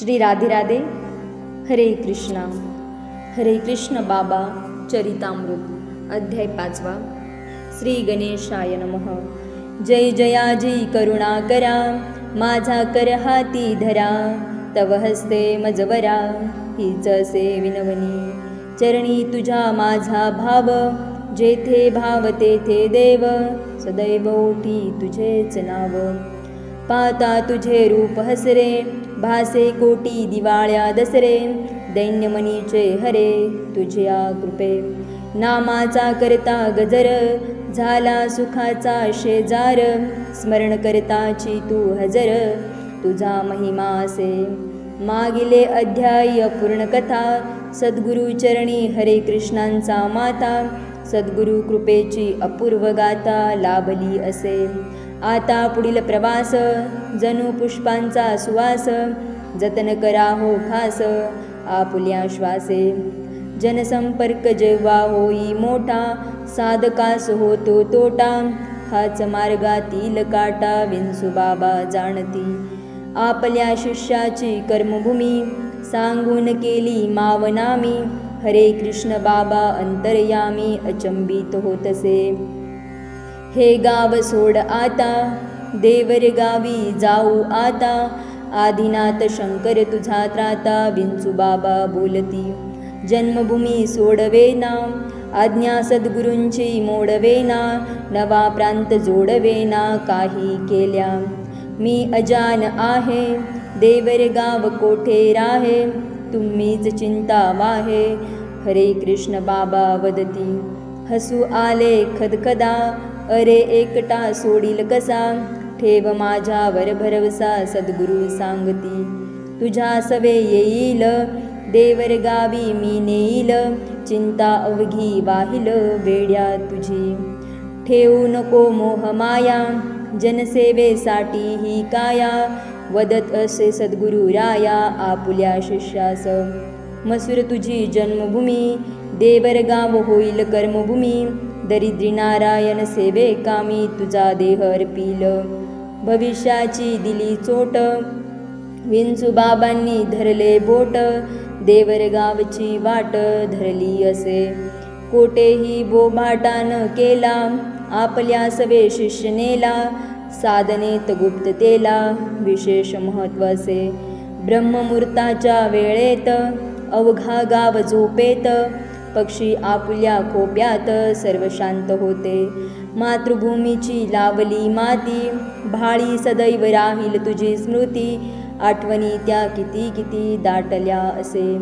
श्री राधे राधे. हरे कृष्णा. हरे कृष्ण बाबा चरितामृत अध्याय पाचवा. श्री गणेशाय नमः. जय जया जी करुणा करा माझा कर हाती धरा. तव हस्ते मजवरा हिच असे विनवनी. चरणी तुझा माझा भाव जेथे भाव तेथे देव. सदैव ओठी तुझेच नाव. पाता तुझे रूप हसरे भासे कोटी दिवाळ्या दसरे दैन्यमनीचे हरे तुझ्या कृपे. नामाचा करता गजर झाला सुखाचा शेजार स्मरण करताची तू हजर तुझा महिमा असे. मागिले अध्याय पूर्ण कथा सद्गुरु चरणी हरे कृष्णांचा माता सद्गुरु कृपेची अपूर्व गाथा लाभली असे. आता पुढील प्रवास जणू पुष्पांचा सुवास जतन करा हो खास आपुल्या श्वासे. जनसंपर्क जेव्हा होई मोठा साधकास होतो तोटा. हाच मार्गातील काटा विंसू बाबा जाणती. आपल्या शिष्याची कर्मभूमी सांगून केली मावनामी. हरे कृष्ण बाबा अंतर्यामी अचंबित होतसे. हे गाव सोड आता देवर गावी जाऊ आता. आदिनाथ शंकर तुझा त्राता विंचू बाबा बोलती. जन्मभूमी सोडवेना आज्ञा सद्गुरूंची मोडवेना नवा प्रांत जोडवेना काही केल्या. मी अजान आहे देवर गाव कोठे राहे तुम्हीच चिंता वाहे हरे कृष्ण बाबा वदती. हसू आले खदखदा अरे एकटा सोडील कसा? ठेव माझ्यावर भरवसा सद्गुरू सांगती. तुझ्या सवे येईल देवर गावी मी नेईल. चिंता अवघी वाहिल वेड्या तुझी. ठेवू नको मोह माया जनसेवेसाठी ही काया. वदत असे सद्गुरू राया आपुल्या शिष्यास. मसूर तुझी जन्मभूमी देवर गाव होईल कर्मभूमी. दरिद्री नारायण सेवे कामी तुझा देह अर्पील. भविष्याची दिली चोट. विंचू बाबांनी धरले बोट. देवर गावची वाट धरली असे. कोठेही बोभाटान केला. आपल्या सवे शिष्य नेला. साधनेत गुप्ततेला विशेष महत्त्वाचे ब्रह्ममुहूर्ताच्या वेळेत अवघा गाव झोपेत. पक्षी आपुल्या खोप्यात सर्व शांत होते. मातृभूमीची लावली माती भाळी सदैव राहील तुझी स्मृती. आठवणी त्या किती किती दाटल्या असे.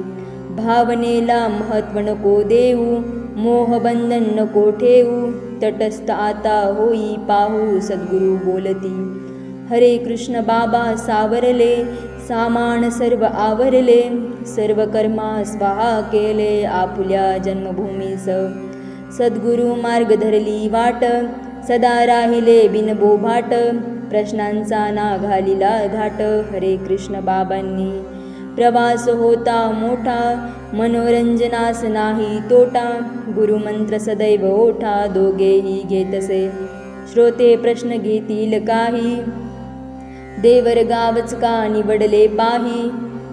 भावनेला महत्त्व नको देऊ मोहबंधन नको ठेवू. तटस्थ आता होई पाहू सद्गुरू बोलती. हरे कृष्ण बाबा सावरले सामान सर्व आवरले सर्व कर्मा स्वाहा केले आपुल्या जन्मभूमीस. सद्गुरू मार्ग धरली वाट सदा राहिले बिनबोभाट प्रश्नांचा ना घालिला घाट. हरे कृष्ण बाबांनी प्रवास होता मोठा मनोरंजनास नाही तोटा. गुरुमंत्र सदैव ओठा दोघेही घेतसे. श्रोते प्रश्न घेतील काही देवर गावच का निवडले पाही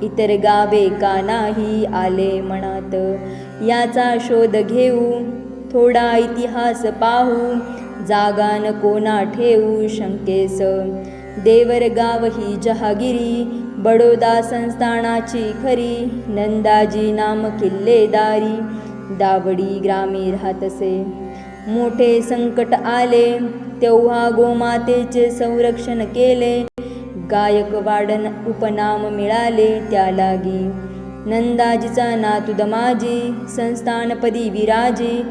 इतर गावे का नाही आले मनात याचा शोध घेऊ थोडा इतिहास पाहू जागा कोणा ना ठेवू शंकेस देवर गाव ही जहागिरी बडोदा संस्थानाची खरी नंदाजी नाम किल्लेदारी दावडी ग्रामी राहतसे मोठे संकट आले तेव्हा गोमातेचे संरक्षण केले गायकवाडन उपनाम मिळाले त्या लागी. नंदाजीचा नातू दमाजी संस्थानपदी विराजी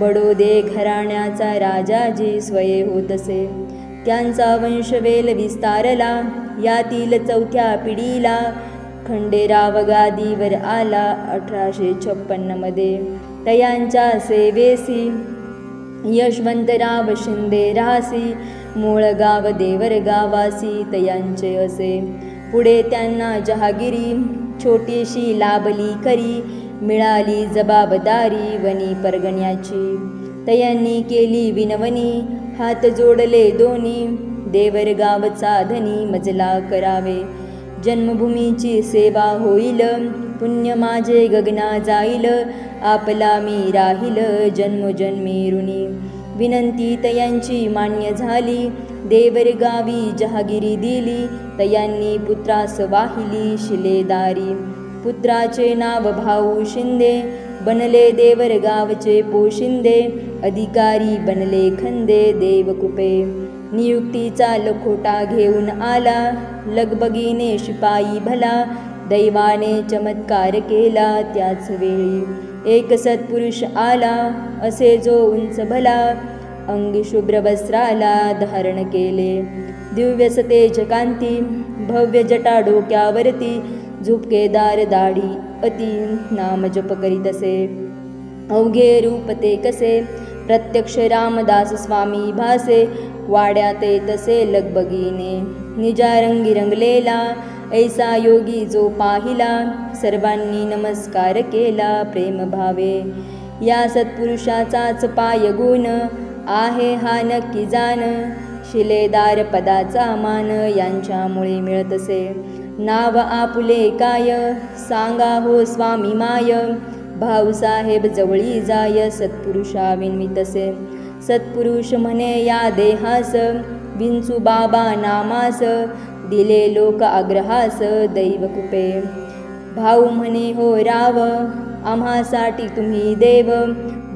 बडोदे घराण्याचा राजाजी स्वये होतसे. त्यांचा वंशवेल विस्तारला यातील चौथ्या पिढीला खंडेराव गादीवर आला अठराशे छप्पन्नमध्ये. तयांच्या सेवेसी यशवंतराव शिंदे राहसी मूळ गाव देवरगावासी तयांचे असे. पुढे त्यांना जहागिरी छोटीशी लाभली करी मिळाली जबाबदारी वनी परगण्याची. तयांनी केली विनवनी हात जोडले दोन्ही देवरगावचा धनी मजला करावे. जन्मभूमीची सेवा होईल पुण्य माझे गगना जाईल आपला मी राहील जन्मोजन्मी ऋणी. विनंती तयांची मान्य झाली. देवर गावी जहागिरी दिली. तयांनी पुत्रास वाहिली शिलेदारी. पुत्राचे नाव भाऊ शिंदे. बनले देवर गावचे पोशिंदे अधिकारी बनले खंदे देवकृपे. नियुक्तीचा लखोटा घेऊन आला. लगबगीने शिपाई भला. दैवाने चमत्कार केला त्याच वेळी एक सत्पुरुष आला असे जो उंच भला अंगी शुभ्र वस्त्राला धारण केले. दिव्य सतेज कांती भव्य जटा डोक्यावरती झुपकेदार दाढी अति नाम जप करीतसे अवघे रूप ते कसे? प्रत्यक्ष रामदास स्वामी भासे वाड्यात तसे लगबगीने. निजारंगी रंगलेला ऐसा योगी जो पाहिला सर्वांनी नमस्कार केला प्रेम भावे. या सत्पुरुषाचाच पाय गुण आहे हा नक्की जाण. शिलेदार पदाचा मान यांच्यामुळे मिळतसे. नाव आपुले काय? सांगा हो स्वामी माय. भाऊसाहेब जवळी जाय सत्पुरुषा विनवितसे सत्पुरुष म्हणे या देहास. विंचू बाबा नामास. दिले लोक आग्रहास दैवकृपे. भाऊ म्हणे हो राव आम्हासाठी तुम्ही देव.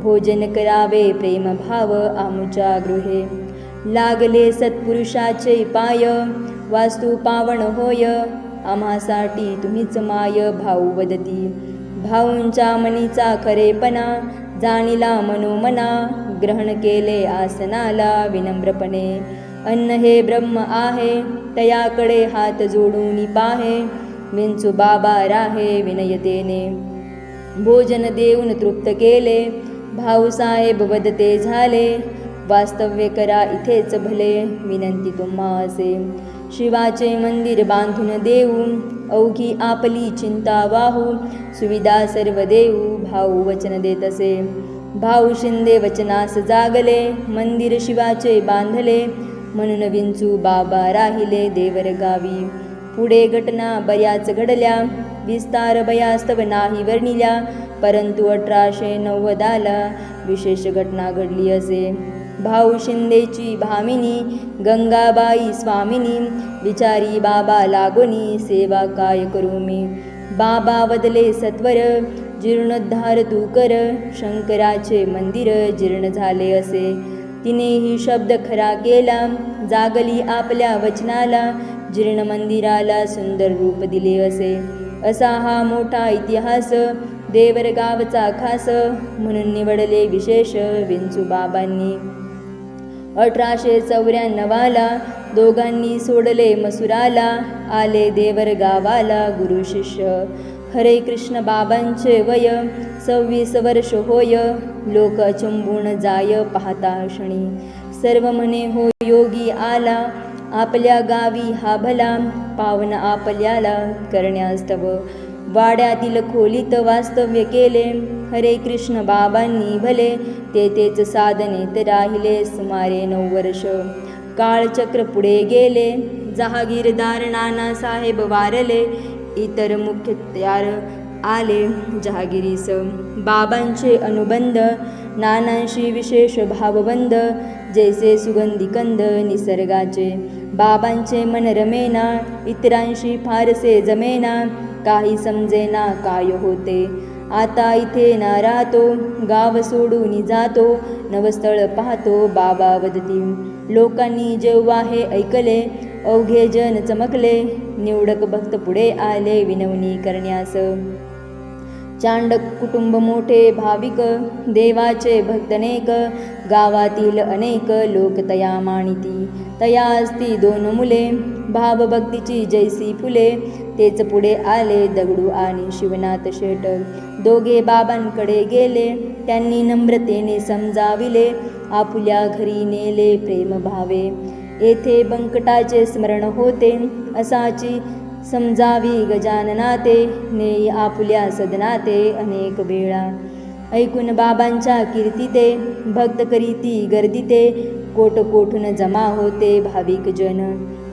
भोजन करावे प्रेम भाव आमुच्या गृहे. लागले सत्पुरुषाचे पाय वास्तू पावन होय. आम्हासाठी तुम्हीच माय भाऊ वदती. भाऊंच्या मनीचा खरेपणा जाणीला मनोमना ग्रहण केले आसनाला विनम्रपणे. अन्न हे ब्रह्म आहे तयाकडे हात जोडून पाहे. विंचू बाबा राहे विनयतेने. भोजन देऊन तृप्त केले. भाऊसाहेब वदते झाले. वास्तव्य करा इथेच भले विनंती तुम्हा असे. शिवाचे मंदिर बांधून देऊ अवघी आपली चिंता वाहू. सुविधा सर्व देऊ भाऊ वचन देत असे. भाऊ शिंदे वचनास जागले मंदिर शिवाचे बांधले. म्हणून विंचू बाबा राहिले देवर गावी. पुढे घटना बऱ्याच घडल्या. विस्तार बयास्तव नाही वर्णिल्या. परंतु अठराशे नव्वदाला विशेष घटना घडली असे. भाऊ शिंदेची भामिनी गंगाबाई स्वामिनी विचारी बाबा लागोनी सेवा काय करू मी? बाबा बदले सत्वर जीर्णोद्धार तू कर. शंकराचे मंदिर जीर्ण झाले असे. तिनेही शब्द खरा केला. जागली आपल्या वचनाला जीर्ण मंदिराला सुंदर रूप दिले असे. असा हा मोठा इतिहास देवरगावचा खास म्हणून निवडले विशेष विंचू बाबांनी अठराशे चौऱ्याण्णवाला दोघांनी सोडले मसुराला आले देवर गावाला गुरु शिष्य. हरे कृष्ण बाबांचे वय सव्वीस वर्ष होय लोक अचंबून जाय पाहता क्षणी. सर्व म्हणे हो योगी आला आपल्या गावी हा भला पावन आपल्याला करण्यास्तव वाड्यातील खोलीत वास्तव्य केले हरे कृष्ण बाबांनी भले ते तेच साधनेत राहिले सुमारे नऊ वर्ष. काळचक्र पुढे गेले जहागीरदार नानासाहेब वारले इतर मुख्य तयार आले. जहागिरीस बाबांचे अनुबंध नानांशी विशेष भावबंध जैसे सुगंधी कंद निसर्गाचे बाबांचे मन रमेना इतरांशी फारसे जमेना काही समजेना काय होते. आता इथे ना राहतो गाव सोडून जातो नवस्थळ पाहतो बाबा वदती. लोकांनी जेव्हा हे ऐकले अवघे जन चमकले निवडक भक्त पुढे आले विनवणी करण्यास चांडक कुटुंब मोठे भाविक देवाचे भक्तनेक गावातील अनेक लोक तया मानिती तया असती दोन मुले भावभक्तीची जैसी फुले तेच पुढे आले दगडू आणि शिवनाथ शेट दोघे बाबांकडे गेले त्यांनी नम्रतेने समजाविले आपुल्या घरी नेले प्रेम भावे. येथे बंकटाचे स्मरण होते. असाची समजावी गजाननाते नेई आपुल्या सदनाते अनेक वेळा. ऐकून बाबांच्या कीर्तीते भक्त करीती गर्दीते कोट कोठून जमा होते भाविक जन.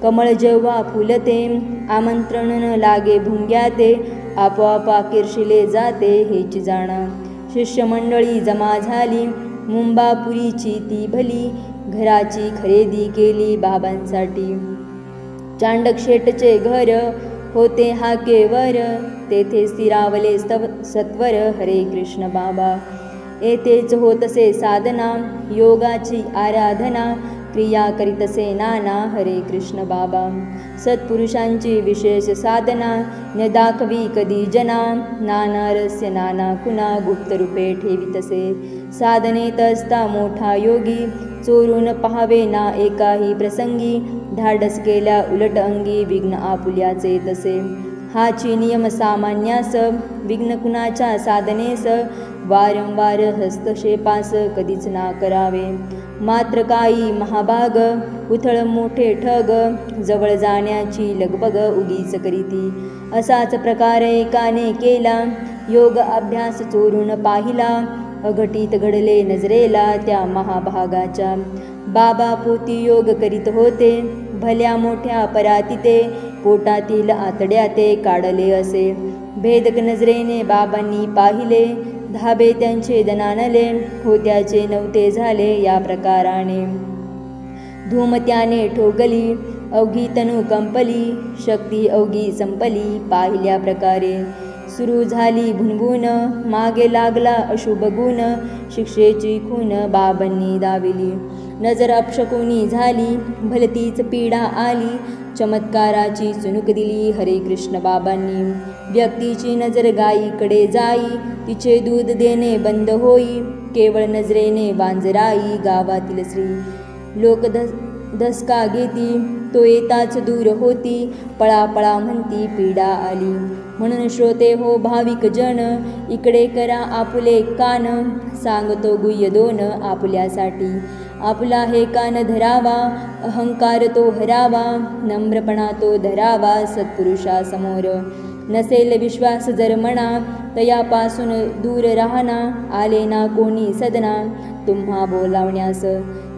कमळ जेव्हा फुलते आमंत्रण न लागे भुंग्याते आपोआप आकिर्षिले जाते हेची जाणा. शिष्यमंडळी जमा झाली मुंबापुरीची ती भली. घराची खरेदी केली बाबांसाठी. चांडकशेटचे घर होते हा केवर तेथे स्थिरावले स्तव सत्वर हरे कृष्ण बाबा येथेच होतसे साधना योगाची आराधना क्रिया करीतसे नाना हरे कृष्ण बाबा सत्पुरुषांची विशेष साधना न दाखवी कधी जना नाना रस्य नाना कुणा गुप्तरूपे ठेवितसे साधनेत असता मोठा योगी चोरून पहावे ना एकाही प्रसंगी. धाडस केल्या उलट अंगी विघ्न आपुल्याचे तसे. हाची नियम सामान्यास विघ्न कुणाच्या साधनेस. वारंवार हस्तक्षेपास कधीच ना करावे. मात्र काही महाभाग उथळ मोठे ठग जवळ जाण्याची लगबग उगीच करीती. असाच प्रकार एकाने केला योग अभ्यास चोरून पाहिला अघटित घडले नजरेला त्या महाभागाच्या. बाबा पोती योग करीत होते. भल्या मोठ्या परातिते पोटातील आतड्या ते काढले असे. भेदक नजरेने बाबांनी पाहिले. धाबे त्यांचे दनानले होत्याचे नव्हते झाले या प्रकाराने. धूमत्याने ठोकली. अवघी तनु कंपली. शक्ती अवघी संपली. पाहिल्या प्रकारे. सुरू झाली भुनभुन मागे लागला अशुभ गुण. शिक्षेची खून बाबांनी दाविली. नजर अपशकुनी झाली भलतीच पीडा आली. चमत्काराची चुनूक दिली हरे कृष्ण बाबांनी. व्यक्तीची नजर गायीकडे जाई तिचे दूध देणे बंद होई. केवळ नजरेने वांजराई गावातील स्त्री. लोक धस धसका घेती तो येताच दूर होती. पळापळा म्हणती पीडा आली. म्हणून श्रोते हो भाविक जन इकडे करा आपुले कान सांगतो गुह्य दोन आपल्यासाठी. आपला हे कान धरावा अहंकार तो हरावा नम्रपणा तो धरावा सत्पुरुषासमोर. नसेल विश्वास जर म्हणा तयापासून दूर राहना आले ना कोणी सदना तुम्हा बोलावण्यास.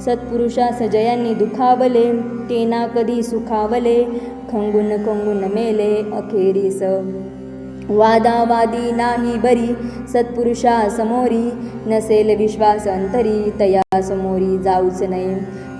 सत्पुरुषास जयांनी दुखावले ते ना कधी सुखावले खंगून खंगून मेले अखेरीस. वादावादी नाही बरी. सत्पुरुषा समोरी नसेल विश्वास अंतरी. तया समोरी जाऊच नये.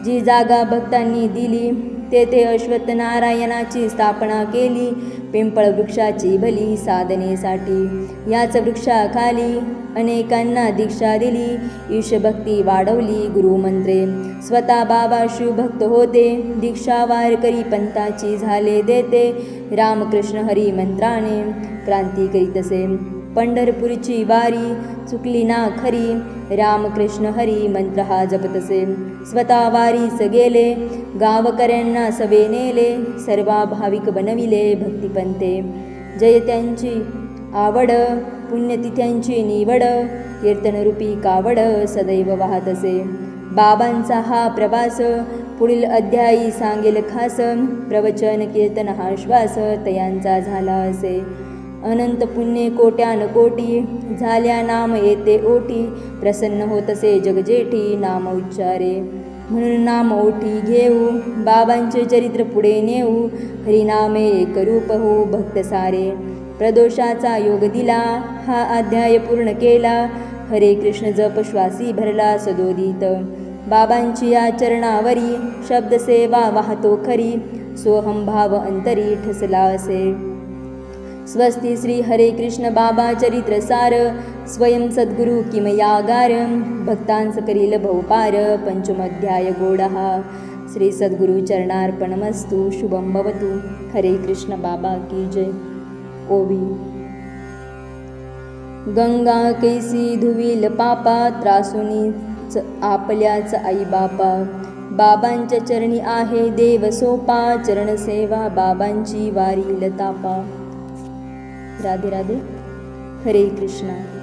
जी जागा भक्तांनी दिली तेथे अश्वत्थ नारायणाची स्थापना केली. पिंपळ वृक्षाची भली साधनेसाठी. याच वृक्षाखाली अनेकांना दीक्षा दिली. ईशभक्ती वाढवली गुरुमंत्रे स्वतः बाबा शिवभक्त होते. दीक्षा वारकरी पंथाची झाले देते. रामकृष्ण हरी मंत्राने. क्रांती करीत असे. पंढरपूरची वारी चुकली ना खरी. रामकृष्ण हरी मंत्र हा जपतसे स्वतः वारीस गेले गावकऱ्यांना सवे नेले सर्वा भाविक बनविले भक्तिपंते. जय त्यांची आवड पुण्यतिथ्यांची निवड कीर्तनरूपी कावड सदैव वाहत असे. बाबांचा हा प्रवास पुढील अध्यायी सांगेल खास. प्रवचन कीर्तन हा श्वास तयांचा झाला असे. अनंत पुण्ये कोट्यान कोटी झाल्या नाम येते ओटी प्रसन्न होत असे जगजेठी नाम उच्चारे. म्हणून नाम ओठी घेऊ बाबांचे चरित्र पुढे नेऊ हरिनामे एक रूप हो भक्त सारे. प्रदोषाचा योग दिला हा अध्याय पूर्ण केला हरे कृष्ण जप श्वासी भरला सदोदित. बाबांची या चरणावरी शब्दसेवा वाहतो खरी सोहम भाव अंतरी ठसला असे. स्वस्ती श्री हरे कृष्ण बाबा चरित्र सार स्वयं सद्गुरु किमयागार भक्तांस करील भौपार पंचमध्याय गोडहा श्री सद्गुरु चरणार्पणमस्तु शुभम भवतु। हरे कृष्ण बाबा की जय। ओवी गंगा कैसी धुवील पापा त्रासुनीच आपल्याच आई बापा। बाबांच्या चरणी आहे देव सोपा चरणसेवा बाबांची वारी लतापा। राधे राधे. हरे कृष्णा.